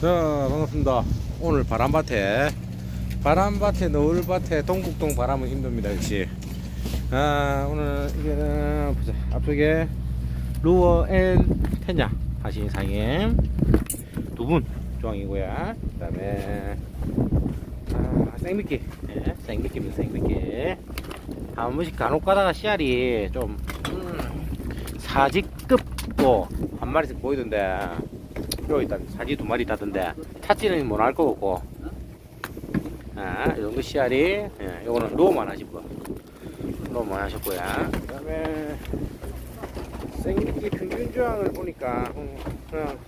자 반갑습니다. 오늘 바람밭에 바람밭에 노을밭에 동북동 바람은 힘듭니다 역시. 아 오늘 이게는 보자. 앞쪽에 루어 앤 텐냐. 하신 상임 두분 조항이고요. 그 다음에 아, 생미끼. 예, 생미끼입니다 생미끼. 한 번씩 간혹 가다가 씨알이 좀 음, 사직급 고 한 마리씩 보이던데 여기 있다 사지 두 마리 있다던데 찾지는 못할 거 같고. 아, 이 정도 씨알이 예, 요거는 로만 하신 분 로만 하셨고요. 그 다음에 생기기 평균 조항을 보니까 음, 어,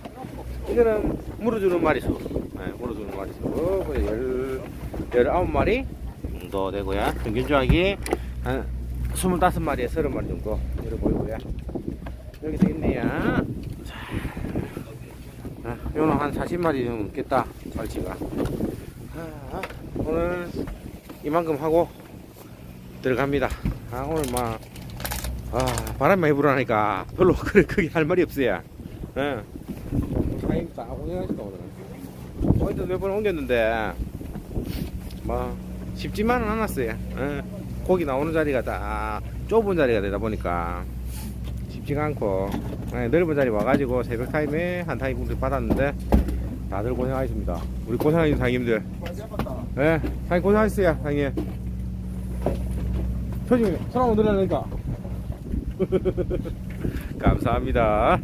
이거는 물어주는 마리수. 예, 물어주는 마리수. 어, 열, 열아홉 마리 정도 되고요. 평균 조항이 한 스물다섯 마리에 서른 마리 정도 이렇게 보이고요. 여기서 있네요 자, 아, 요는 한 40마리 정도 넘겠다 발치가. 아, 오늘 이만큼 하고 들어갑니다. 아 오늘 막 아, 바람 많이 불어나니까 별로 그래 크게 할 말이 없어요. 예. 타임 딱 고생하셨다 오늘 포인트 몇번 옮겼는데 뭐 쉽지만은 않았어요. 예. 고기 나오는 자리가 딱 좁은 자리가 되다 보니까 쉽지가 않고 예, 넓은 자리 와가지고 새벽 타임에 한 타임 분들 받았는데 다들 고생하셨습니다. 우리 고생하신 상님들. 예, 상님 고생하셨어요 상님 표정이 사람 늘어나니까. 감사합니다